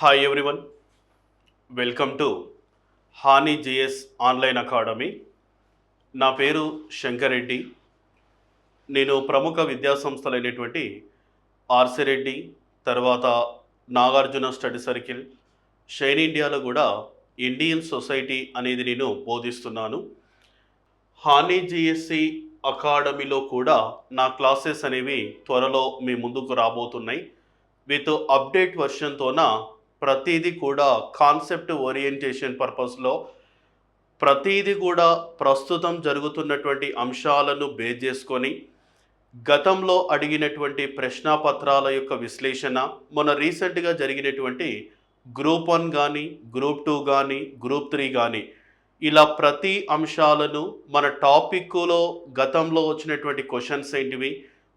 Hi everyone welcome to honey GS online academy నా పేరు శంకరెడ్డి. నేను ప్రముఖ విద్యా సంస్థలైనటువంటి ఆర్సి రెడ్డి తర్వాత నాగార్జున స్టడీ సర్కిల్ షైన్ ఇండియాలో కూడా ఇండియన్ సొసైటీ అనేది నేను బోధిస్తున్నాను. హానీ జిఎస్సి అకాడమీలో కూడా నా క్లాసెస్ అనేవి త్వరలో మీ ముందుకు రాబోతున్నాయి. విత్ అప్డేట్ వర్షన్తోన ప్రతిదీ కూడా కాన్సెప్ట్ ఓరియంటేషన్ పర్పస్లో ప్రతిదీ కూడా ప్రస్తుతం జరుగుతున్నటువంటి అంశాలను బేస్ చేసుకొని గతంలో అడిగినటువంటి ప్రశ్నాపత్రాల యొక్క విశ్లేషణ మొన్న రీసెంట్గా జరిగినటువంటి గ్రూప్ వన్ కానీ గ్రూప్ టూ కానీ గ్రూప్ త్రీ కానీ ఇలా ప్రతి అంశాలను మన టాపిక్లో గతంలో వచ్చినటువంటి క్వశ్చన్స్ ఏంటివి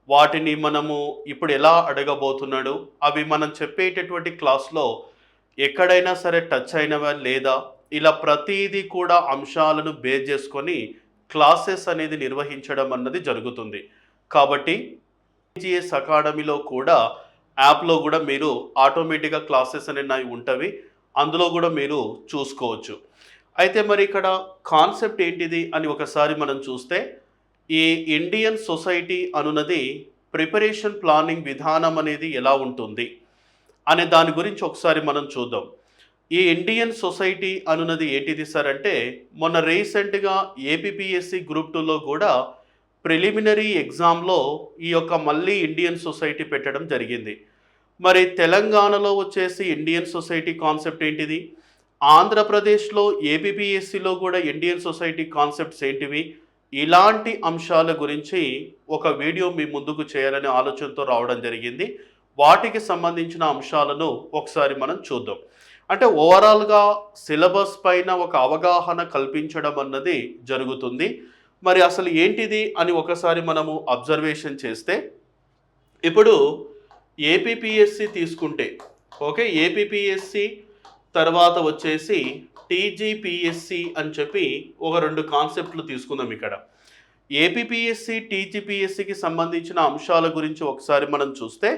వాటిని మనము ఇప్పుడు ఎలా అడగబోతున్నాడు అవి మనం చెప్పేటటువంటి క్లాస్లో ఎక్కడైనా సరే టచ్ అయినవా లేదా? ఇలా ప్రతిదీ కూడా అంశాలను బేస్ చేసుకొని క్లాసెస్ అనేది నిర్వహించడం అన్నది జరుగుతుంది. కాబట్టి జిఎస్ అకాడమీలో కూడా యాప్లో కూడా మీరు ఆటోమేటిక్గా క్లాసెస్ అనేవి ఉంటవి. అందులో కూడా మీరు చూసుకోవచ్చు. అయితే మరి ఇక్కడ కాన్సెప్ట్ ఏంటిది అని ఒకసారి మనం చూస్తే ఈ ఇండియన్ సొసైటీ అనున్నది ప్రిపరేషన్ ప్లానింగ్ విధానం అనేది ఎలా ఉంటుంది? అనే దాని గురించి ఒకసారి మనం చూద్దాం. ఈ ఇండియన్ సొసైటీ అనున్నది ఏంటిది సార్ అంటే మొన్న రీసెంట్గా ఏపీపీఎస్సి గ్రూప్ టూలో కూడా ప్రిలిమినరీ ఎగ్జామ్లో ఈ యొక్క మళ్ళీ ఇండియన్ సొసైటీ పెట్టడం జరిగింది. మరి తెలంగాణలో వచ్చేసి ఇండియన్ సొసైటీ కాన్సెప్ట్ ఏంటిది? ఆంధ్రప్రదేశ్లో ఏపీపీఎస్సిలో కూడా ఇండియన్ సొసైటీ కాన్సెప్ట్స్ ఏంటివి? ఇలాంటి అంశాల గురించి ఒక వీడియో మీ ముందుకు చేయాలనే ఆలోచనతో రావడం జరిగింది. వాటికి సంబంధించిన అంశాలను ఒకసారి మనం చూద్దాం. అంటే ఓవరాల్గా సిలబస్ పైన ఒక అవగాహన కల్పించడం అన్నది జరుగుతుంది. మరి అసలు ఏంటిది అని ఒకసారి మనము అబ్జర్వేషన్ చేస్తే ఇప్పుడు ఏపీపీఎస్సి తీసుకుంటే ఓకే ఏపీపీఎస్సి తర్వాత వచ్చేసి టీజీపీఎస్సి అని చెప్పి ఒక రెండు కాన్సెప్ట్లు తీసుకుందాం ఇక్కడ. ఏపీపీఎస్సి టీజీపీఎస్సికి సంబంధించిన అంశాల గురించి ఒకసారి మనం చూస్తే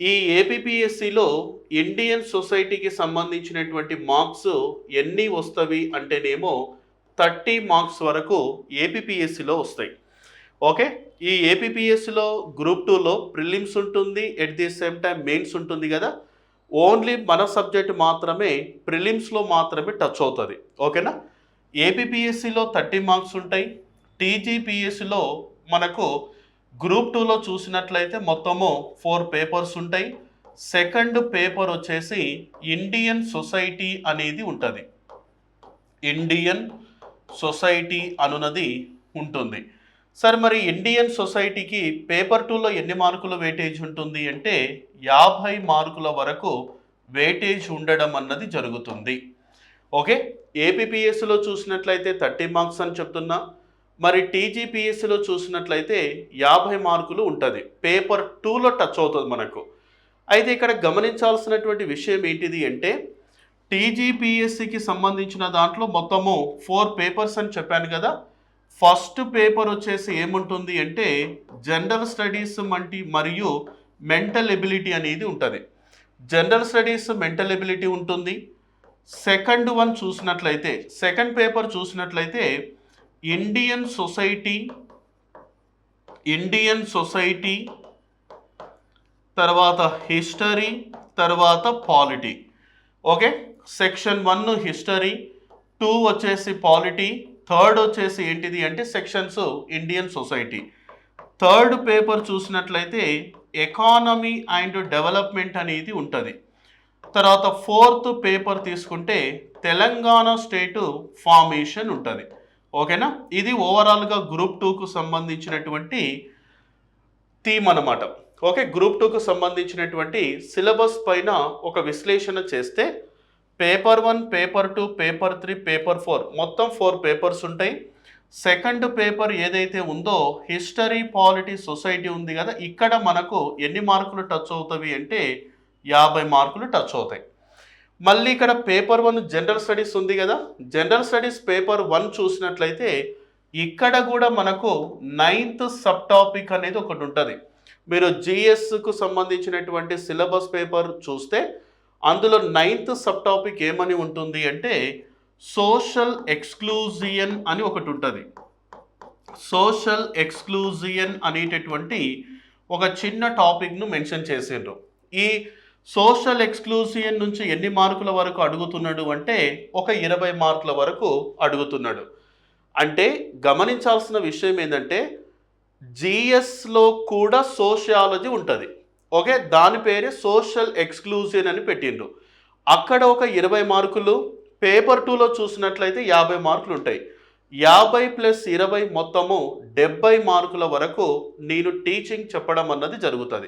ఈ ఏపీపీఎస్సిలో ఇండియన్ సొసైటీకి సంబంధించినటువంటి మార్క్స్ ఎన్ని వస్తవి అంటేనేమో థర్టీ మార్క్స్ వరకు ఏపీపీఎస్సిలో వస్తాయి. ఓకే? ఈ ఏపీపీఎస్సిలో గ్రూప్ టూలో ప్రిలిమ్స్ ఉంటుంది at the same time mains ఉంటుంది కదా? ఓన్లీ మన సబ్జెక్ట్ మాత్రమే ప్రిలిమ్స్లో మాత్రమే టచ్ అవుతుంది. ఓకేనా? ఏపీపీఎస్సిలో థర్టీ మార్క్స్ ఉంటాయి టీజీపీఎస్సిలో మనకు గ్రూప్ టూలో చూసినట్లయితే మొత్తము ఫోర్ పేపర్స్ ఉంటాయి. సెకండ్ పేపర్ వచ్చేసి ఇండియన్ సొసైటీ అనేది ఉంటుంది. ఇండియన్ సొసైటీ అనున్నది ఉంటుంది. సరే మరి ఇండియన్ సొసైటీకి పేపర్ టూలో ఎన్ని మార్కుల వెయిటేజ్ ఉంటుంది అంటే యాభై మార్కుల వరకు వెయిటేజ్ ఉండడం అన్నది జరుగుతుంది. ఓకే? ఏపీపీఎస్సిలో చూసినట్లయితే థర్టీ మార్క్స్ అని చెప్తున్నా. మరి టీజీపీఎస్సిలో చూసినట్లయితే యాభై మార్కులు ఉంటుంది. పేపర్ టూలో టచ్ అవుతుంది మనకు. అయితే ఇక్కడ గమనించాల్సినటువంటి విషయం ఏంటిది అంటే టీజీపీఎస్సికి సంబంధించిన దాంట్లో మొత్తము ఫోర్ పేపర్స్ అని చెప్పాను కదా. ఫస్ట్ పేపర్ వచ్చేసి ఏముంటుంది అంటే జనరల్ స్టడీస్ వంటి మరియు మెంటల్ ఎబిలిటీ అనేది ఉంటుంది. జనరల్ స్టడీస్ మెంటల్ ఎబిలిటీ ఉంటుంది. సెకండ్ వన్ చూసినట్లయితే సెకండ్ పేపర్ చూసినట్లయితే ఇండియన్ సొసైటీ ఇండియన్ సొసైటీ తర్వాత హిస్టరీ తర్వాత polity okay section one history two వచ్చేసి పాలిటీ థర్డ్ వచ్చేసి ఏంటిది అంటే sections Indian society third paper చూసినట్లయితే ఎకానమీ అండ్ డెవలప్మెంట్ అనేది ఉంటుంది. తర్వాత ఫోర్త్ పేపర్ తీసుకుంటే తెలంగాణ స్టేటు ఫార్మేషన్ ఉంటుంది. ఓకేనా? ఇది ఓవరాల్గా గ్రూప్ టూకు సంబంధించినటువంటి థీమ్ అన్నమాట. ఓకే గ్రూప్ టూకు సంబంధించినటువంటి సిలబస్ పైన ఒక విశ్లేషణ చేస్తే paper one paper two paper three paper four మొత్తం ఫోర్ పేపర్స్ ఉంటాయి. సెకండ్ పేపర్ ఏదైతే ఉందో హిస్టరీ పాలిటీ సొసైటీ ఉంది కదా ఇక్కడ మనకు ఎన్ని మార్కులు టచ్ అవుతాయి అంటే యాభై మార్కులు టచ్ అవుతాయి. మళ్ళీ ఇక్కడ పేపర్ వన్ జనరల్ స్టడీస్ ఉంది కదా. జనరల్ స్టడీస్ పేపర్ వన్ చూసినట్లయితే ఇక్కడ కూడా మనకు నైన్త్ సబ్ టాపిక్ అనేది ఒకటి ఉంటుంది. మీరు జిఎస్కు సంబంధించినటువంటి సిలబస్ పేపర్ చూస్తే అందులో నైన్త్ సబ్ టాపిక్ ఏమని ఉంటుంది అంటే సోషల్ ఎక్స్క్లూజియన్ అని ఒకటి ఉంటుంది. సోషల్ ఎక్స్క్లూజియన్ అనేటటువంటి ఒక చిన్న టాపిక్ను మెన్షన్ చేసిండ్రు. ఈ సోషల్ ఎక్స్క్లూజియన్ నుంచి ఎన్ని మార్కుల వరకు అడుగుతున్నాడు అంటే ఒక ఇరవై మార్కుల వరకు అడుగుతున్నాడు. అంటే గమనించాల్సిన విషయం ఏంటంటే జిఎస్లో కూడా సోషియాలజీ ఉంటుంది. ఓకే? దాని పేరే సోషల్ ఎక్స్క్లూజియన్ అని పెట్టిండ్రు. అక్కడ ఒక ఇరవై మార్కులు పేపర్ టూలో చూసినట్లయితే యాభై మార్కులు ఉంటాయి. యాభై ప్లస్ ఇరవై మొత్తము డెబ్బై మార్కుల వరకు నేను టీచింగ్ చెప్పడం అన్నది జరుగుతుంది.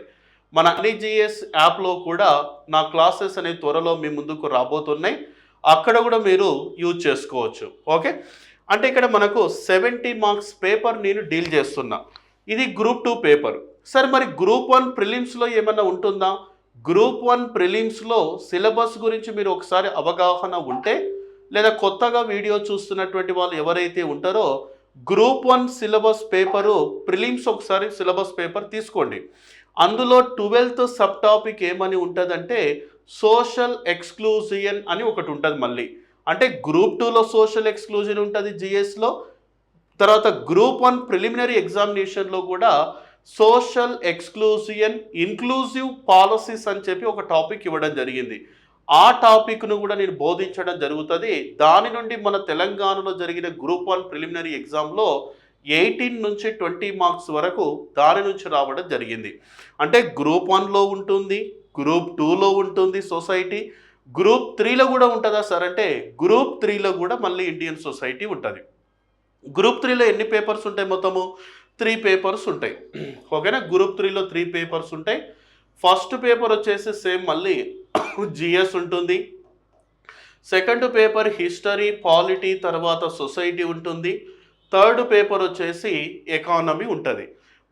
మన ఎన్ఈజిఎస్ యాప్లో కూడా నా క్లాసెస్ అనే త్వరలో మీ ముందుకు రాబోతున్నాయి. అక్కడ కూడా మీరు యూజ్ చేసుకోవచ్చు. ఓకే? అంటే ఇక్కడ మనకు సెవెంటీ మార్క్స్ పేపర్ నేను డీల్ చేస్తున్నా. ఇది గ్రూప్ టూ పేపర్. సరే మరి గ్రూప్ వన్ ప్రిలిమ్స్లో ఏమైనా ఉంటుందా? గ్రూప్ వన్ ప్రిలిమ్స్లో సిలబస్ గురించి మీరు ఒకసారి అవగాహన ఉంటే లేదా కొత్తగా వీడియో చూస్తున్నటువంటి వాళ్ళు ఎవరైతే ఉంటారో group one syllabus paper prelims ఒకసారి సిలబస్ పేపర్ తీసుకోండి. అందులో ట్వెల్త్ సబ్ టాపిక్ ఏమని ఉంటుందంటే సోషల్ ఎక్స్క్లూజియన్ అని ఒకటి ఉంటుంది మళ్ళీ. అంటే గ్రూప్ టూలో సోషల్ ఎక్స్క్లూజన్ ఉంటుంది జిఎస్లో తర్వాత గ్రూప్ వన్ ప్రిలిమినరీ ఎగ్జామినేషన్లో కూడా సోషల్ ఎక్స్క్లూజియన్ ఇన్క్లూజివ్ పాలసీస్ అని చెప్పి ఒక టాపిక్ ఇవ్వడం జరిగింది. ఆ టాపిక్ను కూడా నేను బోధించడం జరుగుతుంది. దాని నుండి మన తెలంగాణలో జరిగిన గ్రూప్ వన్ ప్రిలిమినరీ ఎగ్జామ్లో ఎయిటీన్ నుంచి ట్వంటీ మార్క్స్ వరకు దాని నుంచి రావడం జరిగింది. అంటే గ్రూప్ వన్లో ఉంటుంది గ్రూప్ టూలో ఉంటుంది సొసైటీ. గ్రూప్ త్రీలో కూడా ఉంటుందా సార్? అంటే గ్రూప్ త్రీలో కూడా మళ్ళీ ఇండియన్ సొసైటీ ఉంటుంది. గ్రూప్ త్రీలో ఎన్ని పేపర్స్ ఉంటాయి మొత్తము? త్రీ పేపర్స్ ఉంటాయి. ఓకేనా? గ్రూప్ త్రీలో త్రీ పేపర్స్ ఉంటాయి. ఫస్ట్ పేపర్ వచ్చేసి సేమ్ మళ్ళీ జిఎస్ ఉంటుంది. సెకండ్ పేపర్ హిస్టరీ పాలిటీ తర్వాత సొసైటీ ఉంటుంది. థర్డ్ పేపర్ వచ్చేసి ఎకానమీ ఉంటుంది.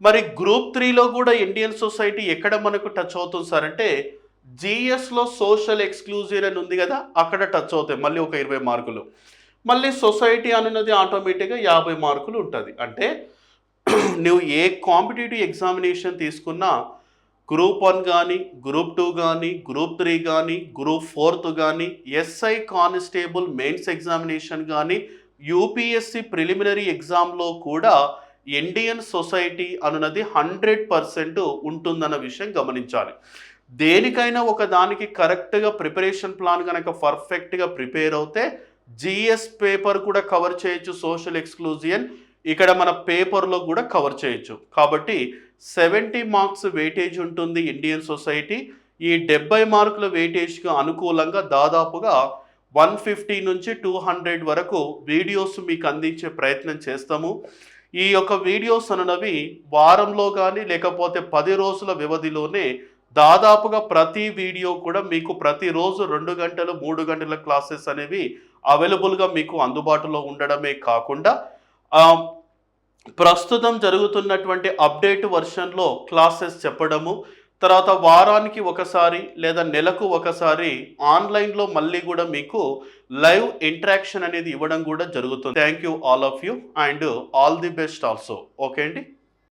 మరి గ్రూప్ త్రీలో కూడా ఇండియన్ సొసైటీ ఎక్కడ మనకు టచ్ అవుతుంది సార్ అంటే జిఎస్లో సోషల్ ఎక్స్క్లూజివ్ అని ఉంది కదా అక్కడ టచ్ అవుతాయి మళ్ళీ ఒక ఇరవై మార్కులు. మళ్ళీ సొసైటీ అనున్నది ఆటోమేటిక్గా యాభై మార్కులు ఉంటుంది. అంటే నువ్వు ఏ కాంపిటేటివ్ ఎగ్జామినేషన్ తీసుకున్నా గ్రూప్ వన్ కానీ గ్రూప్ టూ కానీ గ్రూప్ త్రీ కానీ గ్రూప్ ఫోర్త్ కానీ ఎస్ఐ కానిస్టేబుల్ మెయిన్స్ ఎగ్జామినేషన్ కానీ యూపీఎస్సి ప్రిలిమినరీ ఎగ్జామ్లో కూడా ఇండియన్ సొసైటీ అనున్నది హండ్రెడ్ పర్సెంట్ ఉంటుందన్న విషయం గమనించాలి. దేనికైనా ఒక దానికి కరెక్ట్గా ప్రిపరేషన్ ప్లాన్ కనుక పర్ఫెక్ట్గా ప్రిపేర్ అవుతే జిఎస్ పేపర్ కూడా కవర్ చేయొచ్చు సోషల్ ఎక్స్క్లూజియన్ ఇక్కడ మన పేపర్లో కూడా కవర్ చేయొచ్చు. కాబట్టి సెవెంటీ మార్క్స్ వెయిటేజ్ ఉంటుంది ఇండియన్ సొసైటీ. ఈ డెబ్బై మార్కుల వెయిటేజ్కి అనుకూలంగా దాదాపుగా వన్ ఫిఫ్టీ నుంచి టూ హండ్రెడ్ వరకు వీడియోస్ మీకు అందించే ప్రయత్నం చేస్తాము. ఈ యొక్క వీడియోస్ అనునవి వారంలో కానీ లేకపోతే పది రోజుల వ్యవధిలోనే దాదాపుగా ప్రతి వీడియో కూడా మీకు ప్రతిరోజు రెండు గంటలు మూడు గంటల క్లాసెస్ అనేవి అవైలబుల్గా మీకు అందుబాటులో ఉండడమే కాకుండా ప్రస్తుతం జరుగుతున్నటువంటి అప్డేట్ వర్షన్లో క్లాసెస్ చెప్పడము తర్వాత వారానికి ఒకసారి లేదా నెలకు ఒకసారి ఆన్లైన్లో మళ్ళీ కూడా మీకు లైవ్ ఇంటరాక్షన్ అనేది ఇవ్వడం కూడా జరుగుతుంది. Thank you all of you and all the best also okay అండి?